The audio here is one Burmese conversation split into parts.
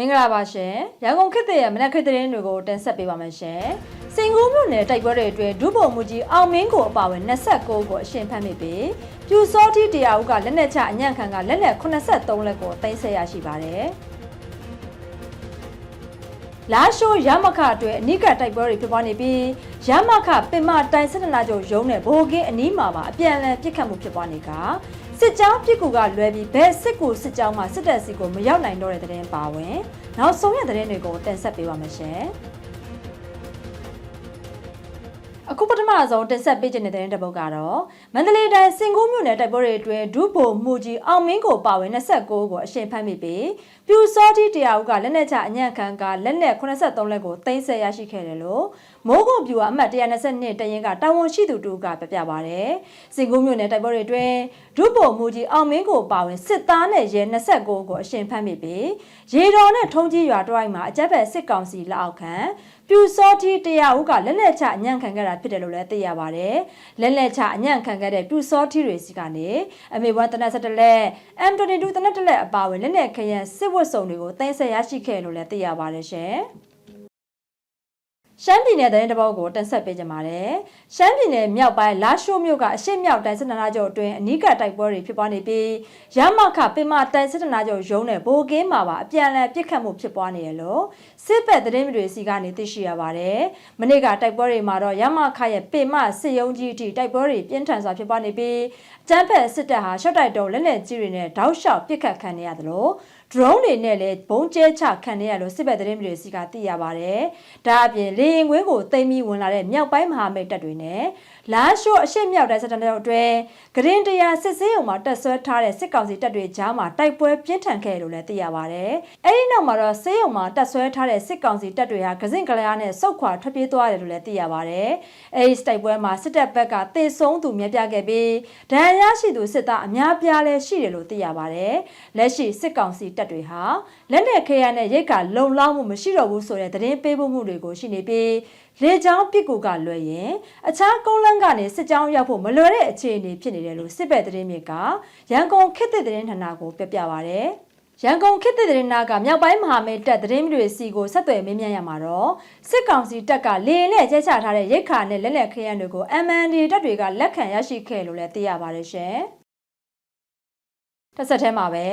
မင်္ဂလာပါရှင်ရန်ကုန်ခေတ်သစ်ရဲ့မနက်ခေတ်သတင်းတွေကိုတင်ဆက်ပေးပါမယ်ရှင်စင်ကူးမြို့နယ်တိုက်ပွဲတွေအတွင်းဒုဗိုလ်မှူးကြီးအောင်မင်းကိုအပါအဝင်29ကိုအရှင်ဖမ်းမိပြီးပြူစောတိတရားဦးကလက်နက်ချအညံ့ခံကလက်နက်83လက်ကိုတင်ဆက်ရရှိပါတယ်လာရှိုးရမခအတွက်အနိကတိုက်ပွဲတွေဖြစ်ပွားနေပြီးရမခပင်မတိုင်စစ်တနာချုပ်ရုံးနဲ့ဘိုကင်းအနီးမှာပါအပြန်အလှန်ပြစ်ခတ်မှုဖြစ်ပွားနေက စစ်ကြောင်းပြစ်ကူကလွဲပြီးဘဲစစ်ကူစစ်ကြောင်းမှာစစ်တပ်စီကိုမရောက်နိုင်တော့တဲ့တဲ့င်းပါဝင်နောက်ဆုံးရတဲ့တဲ့င်းတွေကိုတင်ဆက်ပေးပါမယ်ရှင်အခုပထမဆုံးတင်ဆက်ပေးခြင်းတဲ့တဲ့တစ်ပုဒ်ကတော့မန္တလေးတိုင်းစင်ကူးမြို့နယ်တိုက်ပွဲတွေအတွင်းဒုဗိုလ်မှူးကြီးအောင်မင်းကိုပါဝင်29ကိုအရှင်ဖမ်းမိပြီးပြူစောတိတရားဦးကလက်နက်ချအညံ့ခံကလက်နက်83လက်ကိုတင်ဆက်ရရှိခဲ့တယ်လို့မိုးကုံပြူအမှတ်122တရင်ကတာဝန်ရှိသူတူကပြပြပါဗျ။စင်ကူးမြို့နယ်တိုက်ပွဲတွေအတွင်းဒုဗိုလ်မှူးကြီးအောင်မင်းကိုပါဝင်စစ်သားနဲ့ရဲ29ကိုအရှင်ဖမ်းမိပြီးရေတော်နဲ့ထုံးကြီးရွာတွိုင်းမှာအကြက်ဖက်စစ်ကောင်စီလက်အောက်ခံပြူစောတိတရားဦးကလက်လက်ချအညံ့ခံခဲ့တာဖြစ်တယ်လို့လည်းသိရပါတယ်။လက်လက်ချအညံ့ခံခဲ့တဲ့ပြူစောတိတွေစီကနေအမေဘွားတနက်စတလက် M22 တနက်တလက်အပါဝင်လက်လက်ခရန်စစ်ဝတ်စုံတွေကိုတင်ဆက်ရရှိခဲ့လို့လည်းသိရပါတယ်ရှင်။ ရှမ်းပြည်နယ်သတင်းတပုတ်ကိုတင်ဆက်ပေးကြပါမယ်။ရှမ်းပြည်နယ်မြောက်ပိုင်းလာရှိုးမြို့ကအရှိမြောက်တိုင်းစစ်နာချုပ်အတွင်းအနီးကတိုက်ပွဲတွေဖြစ်ပွားနေပြီးရမခပင်မတိုင်းစစ်နာချုပ်ရုံးနဲ့ဘိုကင်းမှာပါအပြန်အလှန်ပြစ်ခတ်မှုဖြစ်ပွားနေရလို့စစ်ဘက်သတင်းတွေစီကနေသိရှိရပါတယ်။မနေ့ကတိုက်ပွဲတွေမှာတော့ရမခရဲ့ပင်မစစ်ရုံးကြီးအထိတိုက်ပွဲတွေပြင်းထန်စွာဖြစ်ပွားနေပြီးကျန်းဖက်စစ်တပ်ဟာရှော့တိုက်တုံးလက်လက်ကြီးတွေနဲ့တောက်လျှောက်ပစ်ခတ်ခံနေရတယ်လို့ drone တွေနဲ့လည်းဘုံကျဲချခံနေရလို့စစ်ဘက်သတင်းတွေစီကသိရပါတယ်။ဒါအပြင်လေရင်ခွင်းကိုတိမ်ပြီးဝင်လာတဲ့မြောက်ပိုင်းမဟာမိတ်တပ်တွေနဲ့ လာရှိုးအရှိမြောက်တိုင်းစစ်တပ်တွေအတွင်းဂရင်တရာစစ်စေးုံမှာတက်ဆွဲထားတဲ့စစ်ကောင်စီတပ်တွေကြားမှာတိုက်ပွဲပြင်းထန်ခဲ့လို့လည်းသိရပါတယ်။အဲဒီနောက်မှာတော့စေးုံမှာတက်ဆွဲထားတဲ့စစ်ကောင်စီတပ်တွေဟာဂစင်ကလျာနဲ့စုတ်ခွာထွက်ပြေးသွားတယ်လို့လည်းသိရပါတယ်။အဲဒီတိုက်ပွဲမှာစစ်တပ်ဘက်ကတေဆုံးသူများပြခဲ့ပြီးဒဏ်ရာရှိသူစစ်သားအများပြားလည်းရှိတယ်လို့သိရပါတယ်။လက်ရှိစစ်ကောင်စီတပ်တွေဟာလက်နက်ခဲယမ်းနဲ့ရိတ်ကလုံလောက်မှုမရှိတော့ဘူးဆိုတဲ့သတင်းပေးပို့မှုတွေကိုရှိနေပြီး လေကြောင်းပစ်ကူကလွယ်ရင်အခြားကုန်းလန်းကနေစစ်ကြောင်းရောက်ဖို့မလွယ်တဲ့အခြေအနေဖြစ်နေတယ်လို့စစ်ဘက်သတင်းမြစ်ကရန်ကုန်ခေတ်သစ်သတင်းဌာနကိုပြပြပါရယ်ရန်ကုန်ခေတ်သစ်သတင်းနာကမြောက်ပိုင်းမဟာမိတ်တပ်သတင်းတွေစီကိုဆက်သွယ်မေးမြန်းရမှာတော့စစ်ကောင်စီတပ်ကလေနဲ့ကျဲချထားတဲ့ရိတ်ခါနဲ့လက်လက်ခရမ်းတွေကို MND တပ်တွေကလက်ခံရရှိခဲ့လို့လည်းသိရပါတယ်ရှင်။ တစ်ဆက်တည်းမှာပဲ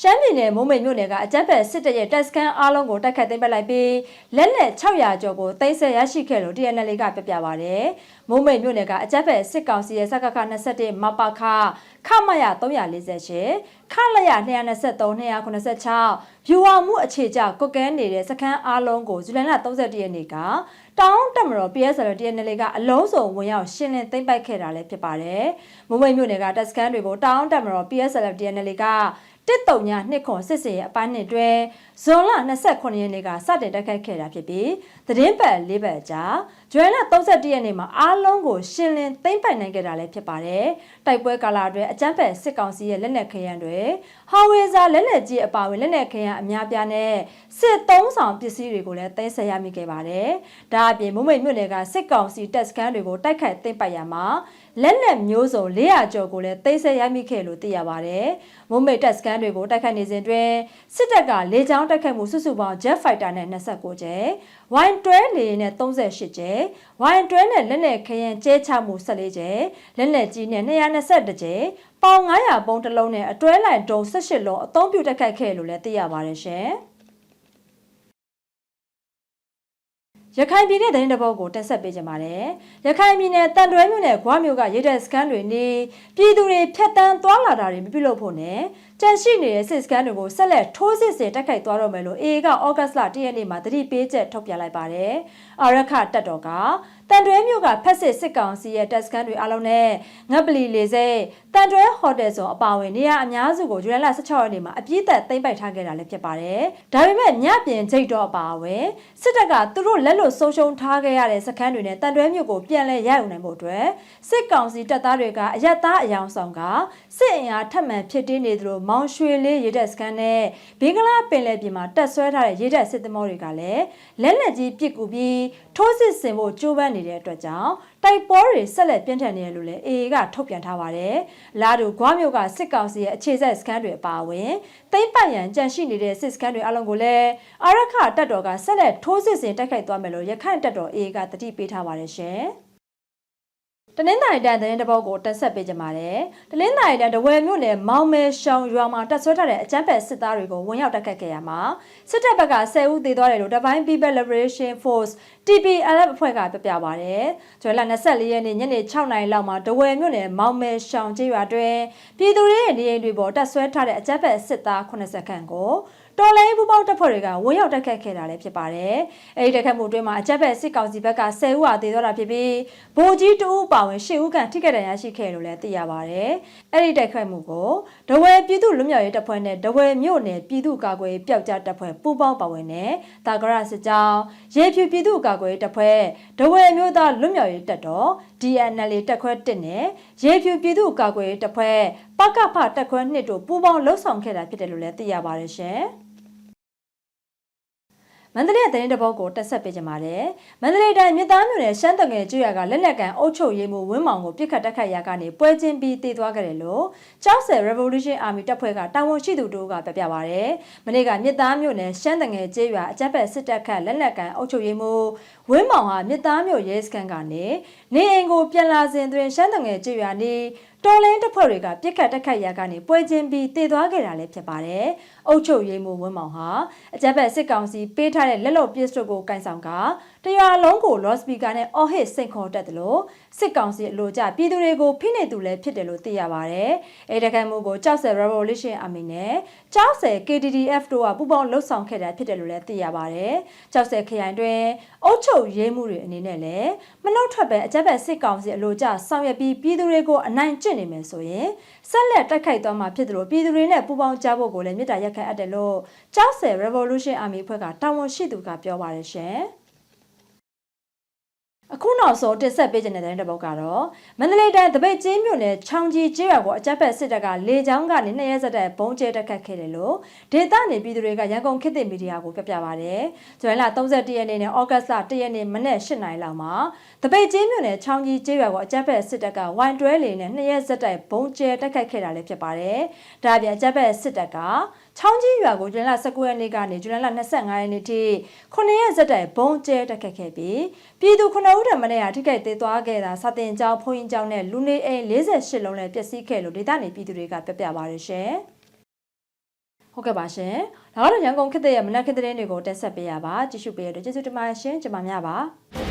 ရှမ်းပြည်နယ်မိုးမိတ်မြို့နယ်ကအကြက်ဖက်စစ်တပ်ရဲ့တပ်စခန်းအားလုံးကိုတိုက်ခတ်သိမ်းပိုက်လိုက်ပြီးလက်လက်600ကျော်ကိုသိမ်းဆည်းရရှိခဲ့လို့ TNL ကပြပြပါရတယ်။မိုးမိတ်မြို့နယ်ကအကြက်ဖက်စစ်ကောင်စီရဲ့စကခ21မပခခမရ348ခလရ223 296ဗျူဟာမှုအခြေကျကုတ်ကန်းနေတဲ့စခန်းအားလုံးကိုဇူလိုင်လ31ရက်နေ့က တောင်းတက်မတော် PSL TNL ကအလုံးစုံဝင်ရောက်ရှင်းလင်းသိမ်းပိုက်ခဲ့တာလည်းဖြစ်ပါတယ်။မိုးမိတ်မြို့နယ်ကတပ်စခန်းတွေကိုတောင်းတက်မတော် PSL TNL က တစ်တုံညာနှစ်ခွန်စစ်စင်ရဲ့အပိုင်းနှစ်တွဲဇွန်လ29ရက်နေ့ကစတင်တက်ခတ်ခဲ့တာဖြစ်ပြီးသတင်းပတ်၄ပတ်ကြာဇွန်လ31ရက်နေ့မှာအားလုံးကိုရှင်းလင်းသိမ့်ပိုင်နိုင်ခဲ့တာလည်းဖြစ်ပါတယ်။တိုက်ပွဲကာလအတွင်းအကြမ်းဖက်စစ်ကောင်စီရဲ့လက်နက်ခရမ်းတွေဟာဝေဇာလက်နက်ကြီးအပါအဝင်လက်နက်ခရမ်းအများပြားနဲ့စစ်သုံးဆောင်ပစ္စည်းတွေကိုလည်းသိမ်းဆည်းရမိခဲ့ပါတယ်။ဒါအပြင်မုံမိတ်မြို့နယ်ကစစ်ကောင်စီတပ်စခန်းတွေကိုတိုက်ခိုက်သိမ်းပိုက်ရမှာ လက်နက်မျိုးစုံ400ကျော်ကိုလည်းသိမ်းဆည်းရမိခဲ့လို့သိရပါတယ်။မုံမိတ်တပ်စခန်းတွေကိုတိုက်ခိုက်နေစဉ်တွင်စစ်တပ်ကလေကြောင်းတိုက်ခိုက်မှုစုစုပေါင်း Jet Fighter နဲ့29ကျဲ Y12 လေနဲ့38ကျဲ Y12 နဲ့လက်နက်ခရင်ကျဲချမှု14ကျဲလက်နက်ကြီးနဲ့221ကျဲပေါင်900ပုံတစ်လုံးနဲ့အတွဲလိုက်ဒုံ18လုံးအသုံးပြုတိုက်ခိုက်ခဲ့လို့လည်းသိရပါတယ်ရှင်။ ရခိုင်ပြည်နယ်သတင်းတပုတ်ကိုတက်ဆက်ပေးကြပါမယ်။ရခိုင်ပြည်နယ်တန်တွဲမြို့နယ်ဂွားမြို့ကရေတပ်စခန်းတွေနေပြည်သူတွေဖျက်တမ်းသွားလာတာတွေမပြုလုပ်ဖို့နဲ့ ကြန့်ရှိနေတဲ့စစ်စခန်းတွေကိုဆက်လက်ထိုးစစ်ဆင်တိုက်ခိုက်သွားတော့မယ်လို့ AA ကဩဂတ်စ်လ၁ရက်နေ့မှာသတိပေးချက်ထုတ်ပြန်လိုက်ပါတယ်။အာရခတပ်တော်ကတန်တွဲမြို့ကဖက်စစ်စစ်ကောင်စီရဲ့တပ်စခန်းတွေအလုံးနဲ့ငပ်ပလီလေစိတ်တန်တွဲဟိုတယ်ဆိုအပါအဝင်နေရာအများစုကိုဇူလိုင်လ16ရက်နေ့မှာအပြည့်သက်သိမ်းပိုက်ထားခဲ့တာလည်းဖြစ်ပါတယ်။ဒါပေမဲ့ညပြင်ဂျိတ်တော့အပါအဝင်စစ်တပ်ကသူတို့လက်လွတ်ဆုံးရှုံးထားခဲ့ရတဲ့စခန်းတွေနဲ့တန်တွဲမြို့ကိုပြန်လဲရယူနိုင်ဖို့အတွက်စစ်ကောင်စီတပ်သားတွေကအရက်သားအယောင်ဆောင်ကစစ်အင်အားထပ်မံဖြစ်တင်းနေသလိုမောင်ရွှေလေးရေတပ်စခန်းနဲ့ဘင်္ဂလားပင်လယ်ပြင်မှာတက်ဆွဲထားတဲ့ရေတပ်စစ်သမောတွေကလည်းလက်နက်ကြီးပစ်ကူပြီးထိုးစစ်ဆင်ဖို့ကြိုးပမ်းနေတဲ့အတွက်ကြောင့်တိုက်ပွဲတွေဆက်လက်ပြင်းထန်နေတယ်လို့လည်း AA ကထုတ်ပြန်ထားပါတယ်။လာတူဂွားမြို့ကစစ်ကောင်စီရဲ့အခြေစိုက်စခန်းတွေအပါအဝင်တိမ့်ပတ်ရန်ကြန့်ရှိနေတဲ့စစ်စခန်းတွေအလုံးကိုလည်းအာရခတပ်တော်ကဆက်လက်ထိုးစစ်ဆင်တိုက်ခိုက်သွားမယ်လို့ရခိုင်တပ်တော် AA ကတတိပေးထားပါတယ်ရှင်။ တနင်္သာရီတန်သတင်းတစ်ပုဒ်ကိုတက်ဆက်ပေးကြပါမယ်။တနင်္သာရီတန်တဝယ်မြို့နယ်မောင်မဲရှောင်းရွာမှာတက်ဆွဲထားတဲ့အကြမ်းဖက်စစ်သားတွေကိုဝင်ရောက်တိုက်ခတ်ခဲ့ရမှာစစ်တပ်ဘက်က10ဦးသေသွားတယ်လို့တပိုင်း People Liberation Force TPLF အဖွဲ့ကပြပြပါဗျ။ကျွဲလ24ရက်နေ့ညနေ6နာရီလောက်မှာတဝယ်မြို့နယ်မောင်မဲရှောင်းကျေးရွာတွင်ပြည်သူတွေရဲ့နေအိမ်တွေပေါ်တက်ဆွဲထားတဲ့အကြမ်းဖက်စစ်သား80ခန့်ကို တော်လိုင်းပူပေါင်းတပ်ဖွဲ့တွေကဝင်းရောက်တက်ခတ်ခဲ့တာလည်းဖြစ်ပါတယ်။အဲဒီတက်ခတ်မှုအတွင်းမှာအကြက်ဘက်စစ်ကောင်စီဘက်က10ဦးဟာသေသွားတာဖြစ်ပြီးဗိုလ်ကြီး2ဦးပါဝင်10ဦးခန့်ထိခိုက်ဒဏ်ရာရှိခဲ့လို့လည်းသိရပါတယ်။အဲဒီတက်ခတ်မှုကိုဒဝဲပြည်သူ့လူမျိုးရေးတပ်ဖွဲ့နဲ့ဒဝဲမြို့နယ်ပြည်သူ့ကာကွယ်ရေးပျောက်ကြားတပ်ဖွဲ့ပူးပေါင်းပါဝင်တဲ့တာဂရစစ်ကြောင်းရေဖြူပြည်သူ့ကာကွယ်ရေးတပ်ဖွဲ့ဒဝဲမျိုးသားလူမျိုးရေးတပ်တော် DNL တက်ခွဲ1နဲ့ရေဖြူပြည်သူ့ကာကွယ်ရေးတပ်ဖွဲ့ပကဖတက်ခွဲ2တို့ပူးပေါင်းလှုပ်ဆောင်ခဲ့တာဖြစ်တယ်လို့လည်းသိရပါတယ်ရှင်။မန္တလေးသတင်းတပုတ်ကိုတက်ဆက်ပေးကြပါမယ်။မန္တလေးတိုင်းမြစ်သားမြို့နယ်ရှမ်းတငယ်ကျွရကလက်လက်ကန်အုပ်ချုပ်ရေးမှုဝင်းမောင်ကိုပြစ်ခတ်တက်ခတ်ရာကနေပွဲချင်းပြီးတည်သွားကြတယ်လို့ကျောက်ဆယ် Revolution Army တပ်ဖွဲ့ကတာဝန်ရှိသူတို့ကပြပြပါဗျ။မနေ့ကမြစ်သားမြို့နယ်ရှမ်းတငယ်ကျွရအကြက်ဖက်စစ်တပ်ခတ်လက်လက်ကန်အုပ်ချုပ်ရေးမှုဝင်းမောင်ဟာမြစ်သားမြို့ရဲစခန်းကနေနေအိမ်ကိုပြန်လာစဉ်တွင်ရှမ်းတငယ်ကျွရနေ တော်လိုင်းတပ်ဖွဲ့တွေကပြစ်ခတ်တက်ခတ်ရာကနေပွဲချင်းပြီးတည်သွားခဲ့တာလည်းဖြစ်ပါတယ်။အုပ်ချုပ်ရေးမှုဝင်းမောင်ဟာအကြက်ဖက်စစ်ကောင်စီပေးထားတဲ့လက်လုံပစ္စတိုကိုကန်ဆောင်က တရွာလုံးကိုလော့စပီကာနဲ့အော်ဟစ်စိန်ခေါ်တတ်တယ်လို့စစ်ကောင်စီအလို့ကြပြည်သူတွေကိုဖိနှိပ်သူလည်းဖြစ်တယ်လို့သိရပါတယ်။အဲတခိုင်မှုကိုကြောက်ဆယ် Revolution Army နဲ့ကြောက်ဆယ် KDDF တို့ကပူးပေါင်းလှုပ်ဆောင်ခဲ့တာဖြစ်တယ်လို့လည်းသိရပါတယ်။ကြောက်ဆယ်ခရိုင်တွင်အုပ်ချုပ်ရေးမှုတွေအနေနဲ့လည်းမနှုတ်ထွက်ပဲအကြက်ဖက်စစ်ကောင်စီအလို့ကြဆောင်ရွက်ပြီးပြည်သူတွေကိုအနိုင်ကျင့်နေမယ်ဆိုရင်ဆက်လက်တိုက်ခိုက်သွားမှာဖြစ်တယ်လို့ပြည်သူတွေနဲ့ပူးပေါင်းကြဖို့ကိုလည်းမြစ်တာရက်ခတ်အပ်တယ်လို့ကြောက်ဆယ် Revolution Army ဖွဲ့ကတာဝန်ရှိသူကပြောပါတယ်ရှင်။ အခုနောက်ဆုံးတင်ဆက်ပေးခြင်းတဲ့တဲ့တစ်ပုဒ်ကတော့မန္တလေးတိုင်းတပိတ်ကျင်းမြို့နယ်ချောင်းကြီးကျေးရွာကိုအကြက်ဖက်စစ်တပ်ကလေကြောင်းကနေနှစ်ရက်ဆက်တဲ့ဘုံကျဲတက်ခတ်ခဲ့တယ်လို့ဒေသနေပြည်သူတွေကရန်ကုန်ခေတ်သစ်မီဒီယာကိုပြပြပါဗျ။ဇွန်လ31ရက်နေ့နဲ့ဩဂတ်စ်လ1ရက်နေ့မနေ့8နိုင်လောက်မှာတပိတ်ကျင်းမြို့နယ်ချောင်းကြီးကျေးရွာကိုအကြက်ဖက်စစ်တပ်ကဝိုင်တွဲလေနဲ့နှစ်ရက်ဆက်တဲ့ဘုံကျဲတက်ခတ်ခဲ့တာလည်းဖြစ်ပါတယ်။ဒါအပြင်အကြက်ဖက်စစ်တပ်က ချောင်းကြီးရွာကိုဇွန်လ19ရက်နေ့ကနေဇွန်လ25ရက်နေ့ထိ9ရက်ဆက်တဲ့ဘုံကျဲတက်ခတ်ခဲ့ပြီးပြည်သူ9ဦးထံမနေ့ကထိခိုက်သေးသွားခဲ့တာစာတင်ကျောင်းဖုန်ကြီးကျောင်းနဲ့လူနေအိမ်48လုံးလည်းပျက်စီးခဲ့လို့ဒေသနေပြည်သူတွေကပြပြပါရရှင်။ဟုတ်ကဲ့ပါရှင်။ဒါကတော့ရန်ကုန်ခေတ်ရဲ့မနက်ခေတ်သတင်းတွေကိုတက်ဆက်ပေးရပါကြည့်ရှုပေးရတဲ့ကျေးဇူးတင်ပါတယ်ရှင်ကျွန်မများပါ။